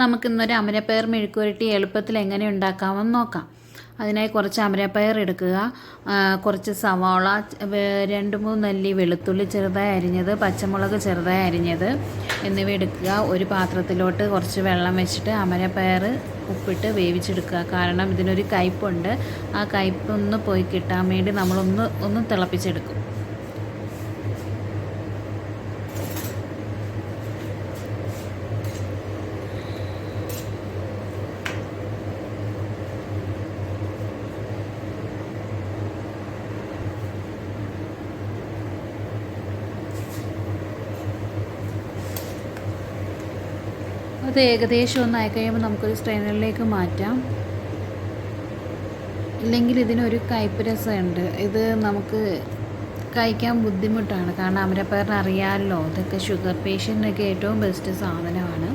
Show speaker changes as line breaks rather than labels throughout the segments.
നമുക്കിന്നൊരു അമരപ്പയർ മെഴുക്കുവരട്ടി എളുപ്പത്തിൽ എങ്ങനെ ഉണ്ടാക്കാമെന്ന് നോക്കാം. അതിനായി കുറച്ച് അമരപ്പയർ എടുക്കുക. കുറച്ച് സവാള രണ്ട് മൂന്ന് നെല്ലി വെളുത്തുള്ളി ചെറുതായി അരിഞ്ഞത് പച്ചമുളക് ചെറുതായി അരിഞ്ഞത് എന്നിവ എടുക്കുക. ഒരു പാത്രത്തിലോട്ട് കുറച്ച് വെള്ളം വെച്ചിട്ട് അമരപ്പയർ ഉപ്പിട്ട് വേവിച്ചെടുക്കുക. കാരണം ഇതിനൊരു കയ്പുണ്ട്. ആ കയ്പൊന്ന് പോയി കിട്ടാൻ വേണ്ടി നമ്മളൊന്ന് ഒന്ന് തിളപ്പിച്ചെടുക്കും. അത് ഏകദേശം ഒന്ന് ആയി കഴിയുമ്പോൾ നമുക്കൊരു സ്ട്രെയിനറിലേക്ക് മാറ്റാം. ഇല്ലെങ്കിൽ ഇതിനൊരു കയ്പ്പ് രസമുണ്ട്. ഇത് നമുക്ക് കഴിക്കാൻ ബുദ്ധിമുട്ടാണ്. കാരണം അമരപ്പയറിന് അറിയാമല്ലോ ഇതൊക്കെ ഷുഗർ പേഷ്യന്റിനൊക്കെ ഏറ്റവും ബെസ്റ്റ് സാധനമാണ്.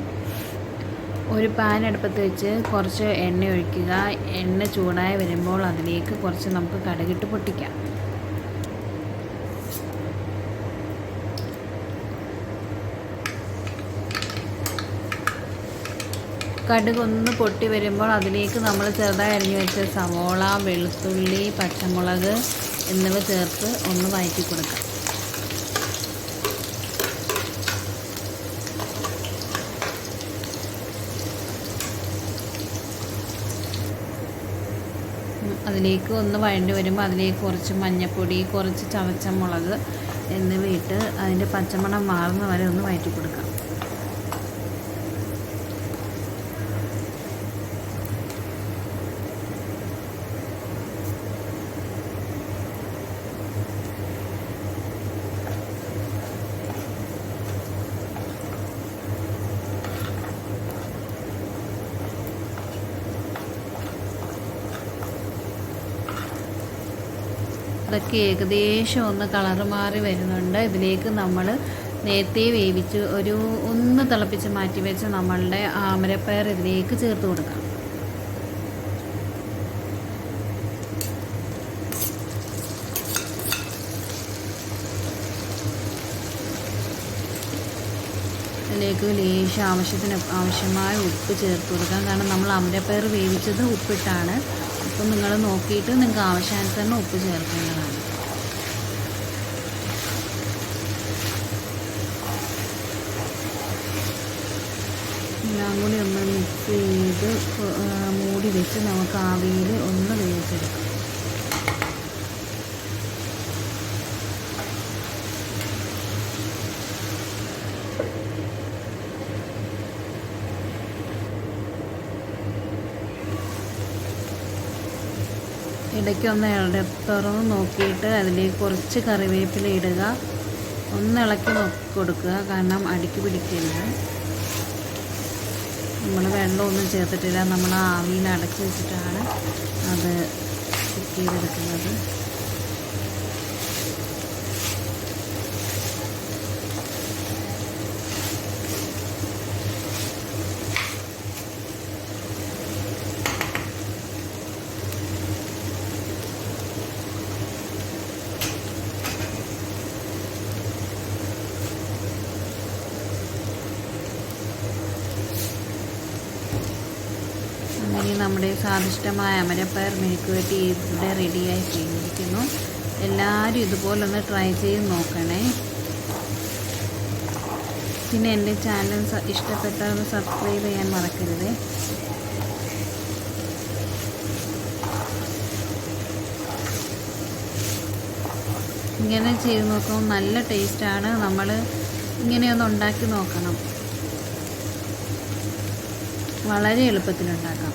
ഒരു പാൻ അടുപ്പത്ത് വെച്ച് കുറച്ച് എണ്ണ ഒഴിക്കുക. എണ്ണ ചൂടായി വരുമ്പോൾ അതിലേക്ക് കുറച്ച് നമുക്ക് കടുകിട്ട് പൊട്ടിക്കാം. കടുക് ഒന്ന് പൊട്ടി വരുമ്പോൾ അതിലേക്ക് നമ്മൾ ചെറുതായി അരിഞ്ഞു വെച്ച സവോള വെളുത്തുള്ളി പച്ചമുളക് എന്നിവ ചേർത്ത് ഒന്ന് വഴറ്റി കൊടുക്കാം. അതിലേക്ക് ഒന്ന് വഴണ്ടി വരുമ്പോൾ അതിലേക്ക് കുറച്ച് മഞ്ഞൾപ്പൊടി കുറച്ച് ചവച്ച മുളക് എന്നിവ ഇട്ട് അതിന്റെ പച്ചമണം മാറുന്ന വരെ ഒന്ന് വഴറ്റി കൊടുക്കാം. അതൊക്കെ ഏകദേശം ഒന്ന് കളറ് മാറി വരുന്നുണ്ട്. ഇതിലേക്ക് നമ്മൾ നേരത്തെ വേവിച്ച് ഒരു ഒന്ന് തിളപ്പിച്ച് മാറ്റി വെച്ച് നമ്മളുടെ ആമരപ്പയർ ഇതിലേക്ക് ചേർത്ത് കൊടുക്കാം. ഇതിലേക്ക് ലേശം ആവശ്യത്തിന് ആവശ്യമായ ഉപ്പ് ചേർത്ത് കൊടുക്കാം. കാരണം നമ്മൾ അമരപ്പയർ വേവിച്ചത് ഉപ്പിട്ടാണ്. അപ്പം നിങ്ങൾ നോക്കിയിട്ട് നിങ്ങൾക്ക് ആവശ്യാനുസരണം ഉപ്പ് ചേർക്കേണ്ടതാണ്. എല്ലാം കൂടി ഒന്ന് മിക്സ് ചെയ്ത് മൂടി വെച്ച് നമുക്ക് ആവിയിൽ ഒന്ന് വേവിച്ചെടുക്കാം. ഇടയ്ക്കൊന്ന് ഇട തുറന്ന് നോക്കിയിട്ട് അതിലേക്ക് കുറച്ച് കറിവേപ്പില ഇടുക. ഒന്ന് ഇളക്കി നോക്കി കൊടുക്കുക. കാരണം അടിക്ക് പിടിക്കരുത് നമ്മൾ വെള്ളമൊന്നും ചേർത്തിട്ടില്ല. നമ്മൾ ആവിയിൽ അടച്ച് വെച്ചിട്ടാണ് അത് കുക്ക് ചെയ്തെടുക്കുന്നത്. അങ്ങനെ നമ്മുടെ സ്വാദിഷ്ടമായ അമരപ്പയർ മെഴുക്കുവരട്ടി ഇവിടെ റെഡിയായി കഴിഞ്ഞിരിക്കുന്നു. എല്ലാവരും ഇതുപോലെ ഒന്ന് ട്രൈ ചെയ്ത് നോക്കണേ. പിന്നെ എന്റെ ചാനൽ ഇഷ്ടപ്പെട്ടാൽ സബ്സ്ക്രൈബ് ചെയ്യാൻ മറക്കരുത്. ഇങ്ങനെ ചെയ്ത് നോക്കുമ്പോൾ നല്ല ടേസ്റ്റാണ്. നമ്മൾ ഇങ്ങനെയൊന്ന് ഉണ്ടാക്കി നോക്കണം. വളരെ എളുപ്പത്തിലുണ്ടാക്കാം.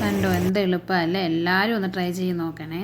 കണ്ടോ എന്ത് എളുപ്പമല്ലേ? എല്ലാവരും ഒന്ന് ട്രൈ ചെയ്ത് നോക്കണേ.